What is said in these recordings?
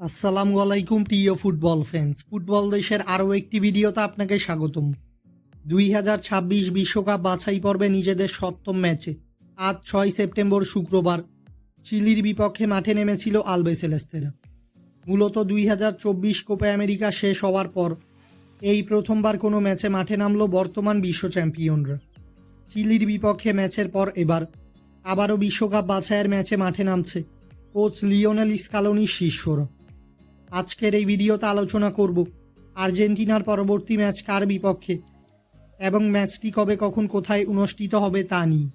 আসসালামু আলাইকুম, প্রিয় ফুটবল ফ্যান্স। ফুটবল দেশের আরও একটি ভিডিওতে আপনাকে স্বাগতম। দুই হাজার ছাব্বিশ বিশ্বকাপ বাছাই পর্বে নিজেদের সপ্তম ম্যাচে আজ ছয় সেপ্টেম্বর শুক্রবার চিলির বিপক্ষে মাঠে নেমেছিল আলবেসেলেস্তেরা মূলত দুই হাজার চব্বিশ কোপে আমেরিকা শেষ হওয়ার পর এই প্রথমবার কোনো ম্যাচে মাঠে নামলো বর্তমান বিশ্ব চ্যাম্পিয়নরা। চিলির বিপক্ষে ম্যাচের পর এবার আবারও বিশ্বকাপ বাছাইয়ের ম্যাচে মাঠে নামছে কোচ লিওনেল স্কালোনির শিষ্যরা। আজকের এই ভিডিওতে আলোচনা করব আর্জেন্টিনার পরবর্তী ম্যাচ কার বিপক্ষে এবং ম্যাচটি কবে, কখন, কোথায় অনুষ্ঠিত হবে তা নিয়ে।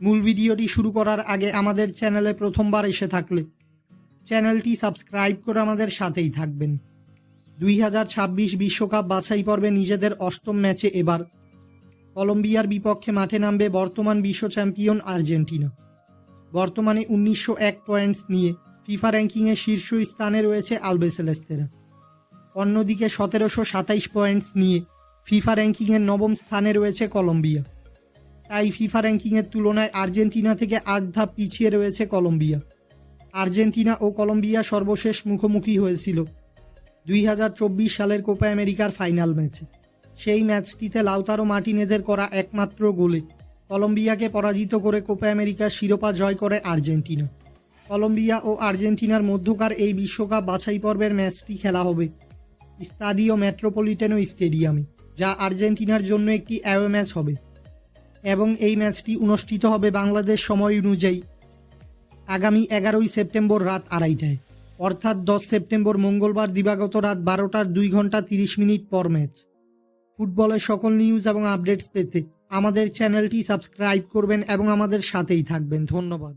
মূল ভিডিওটি শুরু করার আগে আমাদের চ্যানেলে প্রথমবার এসে থাকলে চ্যানেলটি সাবস্ক্রাইব করে আমাদের সাথেই থাকবেন। দুই হাজার ছাব্বিশ বিশ্বকাপ বাছাই পর্বে নিজেদের অষ্টম ম্যাচে এবার কলম্বিয়ার বিপক্ষে মাঠে নামবে বর্তমান বিশ্ব চ্যাম্পিয়ন আর্জেন্টিনা। বর্তমানে উনিশশো এক পয়েন্টস নিয়ে ফিফা র্যাঙ্কিংয়ে শীর্ষ স্থানে রয়েছে আলবেসেলেস্তেরা। অন্যদিকে সতেরোশো সাতাইশ পয়েন্টস নিয়ে ফিফা র্যাঙ্কিংয়ের নবম স্থানে রয়েছে কলম্বিয়া। তাই ফিফা র্যাঙ্কিংয়ের তুলনায় আর্জেন্টিনা থেকে আট ধাপ পিছিয়ে রয়েছে কলম্বিয়া। আর্জেন্টিনা ও কলম্বিয়া সর্বশেষ মুখোমুখি হয়েছিল দুই হাজার চব্বিশ সালের কোপা আমেরিকার ফাইনাল ম্যাচে। সেই ম্যাচটিতে লাউতারো মার্টিনেজের করা একমাত্র গোলে কলম্বিয়াকে পরাজিত করে কোপা আমেরিকার শিরোপা জয় করে আর্জেন্টিনা। কলম্বিয়া ও আর্জেন্টিনার মধ্যকার এই বিশ্বকাপ বাছাই পর্বের ম্যাচটি খেলা হবে স্তাদিও মেট্রোপলিটেনো স্টেডিয়ামে, যা আর্জেন্টিনার জন্য একটি অ্যাওয়ে ম্যাচ হবে। এবং এই ম্যাচটি অনুষ্ঠিত হবে বাংলাদেশ সময় অনুযায়ী আগামী এগারোই সেপ্টেম্বর রাত আড়াইটায়, অর্থাৎ দশ সেপ্টেম্বর মঙ্গলবার দিবাগত রাত বারোটার দুই ঘণ্টা তিরিশ মিনিট পর ম্যাচ। ফুটবলের সকল নিউজ এবং আপডেটস পেতে আমাদের চ্যানেলটি সাবস্ক্রাইব করবেন এবং আমাদের সাথেই থাকবেন। ধন্যবাদ।